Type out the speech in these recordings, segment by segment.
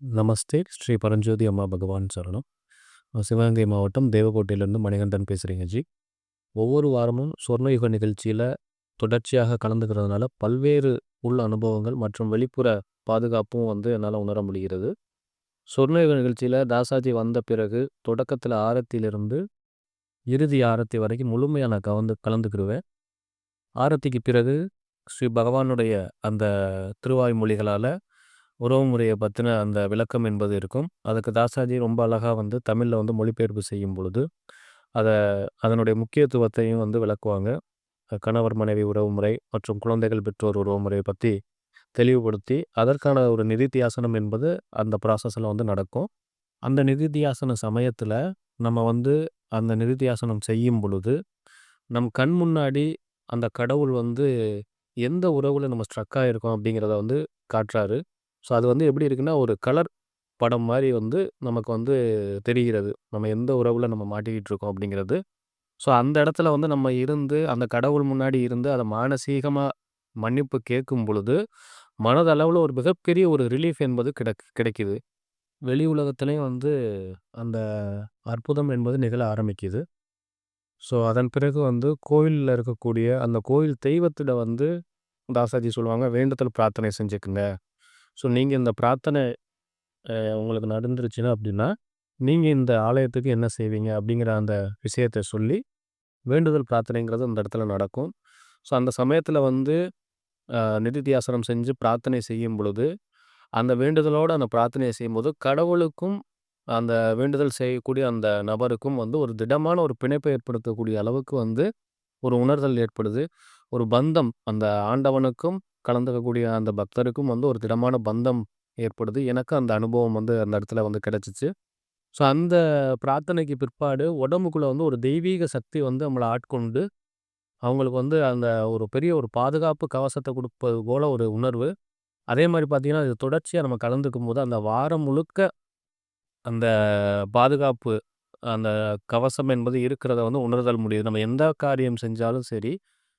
நமஸ்தே ஸ்ரீ பரஞ்சோதி அம்மா பகவான் சரணம். சிவகங்கை மாவட்டம் தேவகோட்டையிலேருந்து மணிகண்டன் பேசுகிறீங்க ஜி. ஒவ்வொரு வாரமும் சொர்ணயுக நிகழ்ச்சியில் தொடர்ச்சியாக கலந்துக்கிறதுனால பல்வேறு உள் அனுபவங்கள் மற்றும் வெளிப்புற பாதுகாப்பும் வந்து என்னால் உணர முடிகிறது. சொர்ணயுக நிகழ்ச்சியில் தாசாஜி வந்த பிறகு தொடக்கத்தில் ஆரத்தியிலிருந்து இறுதி ஆரத்தி வரைக்கும் முழுமையாக நான் கலந்து கலந்துக்கிடுவேன் ஆரத்திக்கு பிறகு ஸ்ரீ பகவானுடைய அந்த திருவாய்மொழிகளால் உறவு முறையை பற்றின அந்த விளக்கம் என்பது இருக்கும். அதுக்கு தாசாஜி ரொம்ப அழகாக வந்து தமிழில் வந்து மொழிபெயர்ப்பு செய்யும் பொழுது அதை அதனுடைய முக்கியத்துவத்தையும் வந்து விளக்குவாங்க. கணவர் மனைவி உறவு முறை மற்றும் குழந்தைகள் பெற்றோர் உறவு முறையை பற்றி தெளிவுபடுத்தி அதற்கான ஒரு நிதித்தியாசனம் என்பது அந்த ப்ராசஸில் வந்து நடக்கும். அந்த நிதித்தியாசன சமயத்தில் நம்ம வந்து அந்த நிதித்தியாசனம் செய்யும் பொழுது நம் கண் முன்னாடி அந்த கடவுள் வந்து எந்த உறவில் நம்ம ஸ்ட்ரக் ஆகிருக்கோம் அப்படிங்கிறத வந்து காட்டுறாரு. ஸோ அது வந்து எப்படி இருக்குன்னா ஒரு கலர் படம் மாதிரி வந்து நமக்கு வந்து தெரிகிறது. நம்ம எந்த உறவில் நம்ம மாட்டிக்கிட்டு இருக்கோம் அப்படிங்கிறது. ஸோ அந்த இடத்துல வந்து நம்ம இருந்து அந்த கடவுள் முன்னாடி இருந்து அதை மானசீகமாக மன்னிப்பு கேட்கும் பொழுது மனதளவில் ஒரு மிகப்பெரிய ஒரு ரிலீஃப் என்பது கிடைக் கிடைக்கிது. வெளி உலகத்துலேயும் வந்து அந்த அற்புதம் என்பது நிகழ ஆரம்பிக்குது. ஸோ அதன் பிறகு வந்து கோயிலில் இருக்கக்கூடிய அந்த கோயில் தெய்வத்திட வந்து தாசாஜி சொல்லுவாங்க வேண்டுதல் பிரார்த்தனை செஞ்சுக்குங்க. ஸோ நீங்கள் இந்த பிரார்த்தனை உங்களுக்கு நடந்துருச்சுன்னா அப்படின்னா நீங்கள் இந்த ஆலயத்துக்கு என்ன செய்வீங்க அப்படிங்கிற அந்த விஷயத்தை சொல்லி வேண்டுதல் பிரார்த்தனைங்கிறது அந்த இடத்துல நடக்கும். ஸோ அந்த சமயத்தில் வந்து நிதித்தியாசனம் செஞ்சு பிரார்த்தனை செய்யும் பொழுது அந்த வேண்டுதலோடு அந்த பிரார்த்தனையை செய்யும்போது கடவுளுக்கும் அந்த வேண்டுதல் செய்யக்கூடிய அந்த நபருக்கும் வந்து ஒரு திடமான ஒரு பிணைப்பை ஏற்படுத்தக்கூடிய அளவுக்கு வந்து ஒரு உணர்தல் ஏற்படுது. ஒரு பந்தம் அந்த ஆண்டவனுக்கும் கலந்துக்கக்கூடிய அந்த பக்தருக்கும் வந்து ஒரு திடமான பந்தம் ஏற்படுது. எனக்கு அந்த அனுபவம் வந்து அந்த இடத்துல வந்து கிடச்சிச்சு. ஸோ அந்த பிரார்த்தனைக்கு பிற்பாடு உடம்புக்குள்ளே வந்து ஒரு தெய்வீக சக்தி வந்து நம்மளை ஆட்கொண்டு அவங்களுக்கு வந்து அந்த ஒரு பெரிய ஒரு பாதுகாப்பு கவசத்தை கொடுப்பது போல ஒரு உணர்வு. அதே மாதிரி பார்த்திங்கன்னா இது தொடர்ச்சியாக நம்ம கலந்துக்கும் போது அந்த வாரம் முழுக்க அந்த பாதுகாப்பு அந்த கவசம் என்பது இருக்கிறத வந்து உணர்தல் முடியுது. நம்ம எந்த காரியம் செஞ்சாலும் சரி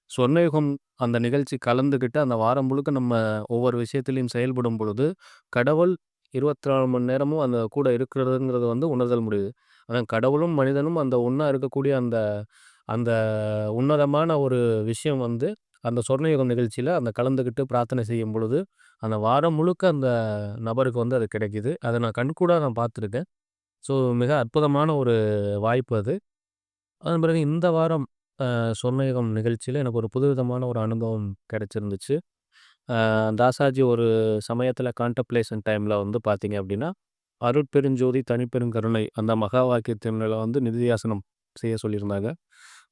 சொர்ணயுகம் அந்த நிகழ்ச்சி கலந்துக்கிட்டு அந்த வாரம் முழுக்க நம்ம ஒவ்வொரு விஷயத்திலையும் செயல்படும் பொழுது கடவுள் இருபத்தி நாலு மணி நேரமும் அந்த கூட இருக்கிறதுங்கிறது வந்து உணர்தல் முடியுது. ஆனால் கடவுளும் மனிதனும் அந்த ஒன்றா இருக்கக்கூடிய அந்த அந்த உன்னதமான ஒரு விஷயம் வந்து அந்த சொர்ணயுகம் நிகழ்ச்சியில் அந்த கலந்துக்கிட்டு பிரார்த்தனை செய்யும் பொழுது அந்த வாரம் முழுக்க அந்த நபருக்கு வந்து அது கிடைக்கிது. அதை நான் கண்கூடாக நான் பார்த்துருக்கேன். ஸோ மிக அற்புதமான ஒரு வாய்ப்பு அது. அதன் பிறகு இந்த வாரம் சொர்ணயுகம் நிகழ்ச்சியில் எனக்கு ஒரு புதுவிதமான ஒரு அனுபவம் கிடச்சிருந்துச்சு. தாசாஜி ஒரு சமயத்தில் கான்டப்ளேஷன் டைமில் வந்து பார்த்திங்க அப்படின்னா அருட்பெருஞ்சோதி தனிப்பெருங்கருணை அந்த மகா வாக்கியத்தினில் வந்து நிதியாசனம் செய்ய சொல்லியிருந்தாங்க.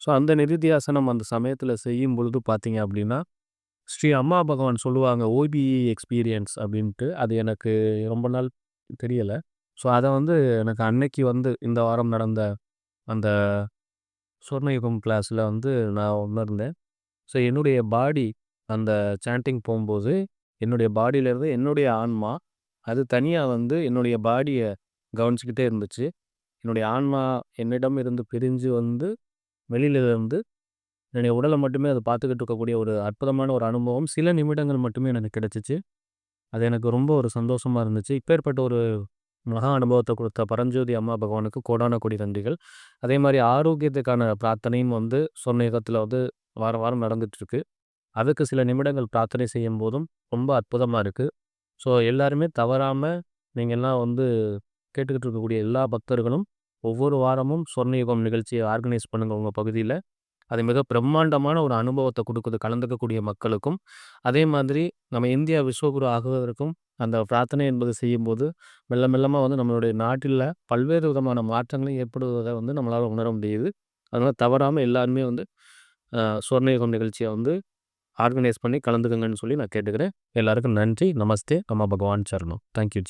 ஸோ அந்த நிதித்தியாசனம் அந்த சமயத்தில் செய்யும் பொழுது பார்த்தீங்க அப்படின்னா ஸ்ரீ அம்மா பகவான் சொல்லுவாங்க ஓபிஇ எக்ஸ்பீரியன்ஸ் அப்படின்ட்டு அது எனக்கு ரொம்ப நாள் தெரியலை. ஸோ அதை வந்து எனக்கு அன்னைக்கு வந்து இந்த வாரம் நடந்த அந்த சொர்ணயுகம் கிளாஸில் வந்து நான் உணர்ந்தேன். ஸோ என்னுடைய பாடி அந்த சாண்டிங் போகும்போது என்னுடைய பாடியிலேருந்து என்னுடைய ஆன்மா அது தனியாக வந்து என்னுடைய பாடியை கவனிச்சிக்கிட்டே இருந்துச்சு. என்னுடைய ஆன்மா என்னிடம் இருந்து பிரிஞ்சு வந்து வெளியில இருந்து என்னுடைய உடலை மட்டுமே அதை பார்த்துக்கிட்டு இருக்கக்கூடிய ஒரு அற்புதமான ஒரு அனுபவம். சில நிமிடங்கள் மட்டுமே எனக்கு கிடச்சிச்சு. அது எனக்கு ரொம்ப ஒரு சந்தோஷமாக இருந்துச்சு. இப்பேற்பட்ட ஒரு மகா அனுபவத்தை கொடுத்த பரஞ்சோதி அம்மா பகவானுக்கு கோடான கொடி நன்றிகள். அதே மாதிரி ஆரோக்கியத்துக்கான பிரார்த்தனையும் வந்து சொர்ணயுகத்தில் வந்து வாரம் வாரம் நடந்துகிட்ருக்கு அதுக்கு சில நிமிடங்கள் பிரார்த்தனை செய்யும் போதும் ரொம்ப அற்புதமாக இருக்குது ஸோ எல்லாருமே தவறாமல் நீங்கள்லாம் வந்து கேட்டுக்கிட்டு இருக்கக்கூடிய எல்லா பக்தர்களும் ஒவ்வொரு வாரமும் சொர்ணயுகம் நிகழ்ச்சியை ஆர்கனைஸ் பண்ணுங்கள் உங்கள் பகுதியில். அது மிக பிரம்மாண்டமான ஒரு அனுபவத்தை கொடுக்குது கலந்துக்கக்கூடிய மக்களுக்கும். அதே மாதிரி நம்ம இந்தியா விஸ்வகுரு ஆகுவதற்கும் அந்த பிரார்த்தனை என்பது செய்யும்போது மெல்ல மெல்லமாக வந்து நம்மளுடைய நாட்டில் பல்வேறு விதமான மாற்றங்களும் ஏற்படுவதை வந்து நம்மளால் உணர முடியுது. அதனால் தவறாமல் எல்லாருமே வந்து சுவர்ணயுகம் நிகழ்ச்சியை வந்து ஆர்கனைஸ் பண்ணி கலந்துக்கங்கன்னு சொல்லி நான் கேட்டுக்கிறேன். எல்லாருக்கும் நன்றி. நமஸ்தே. அம்மா பகவான் சரணம். தேங்க்யூ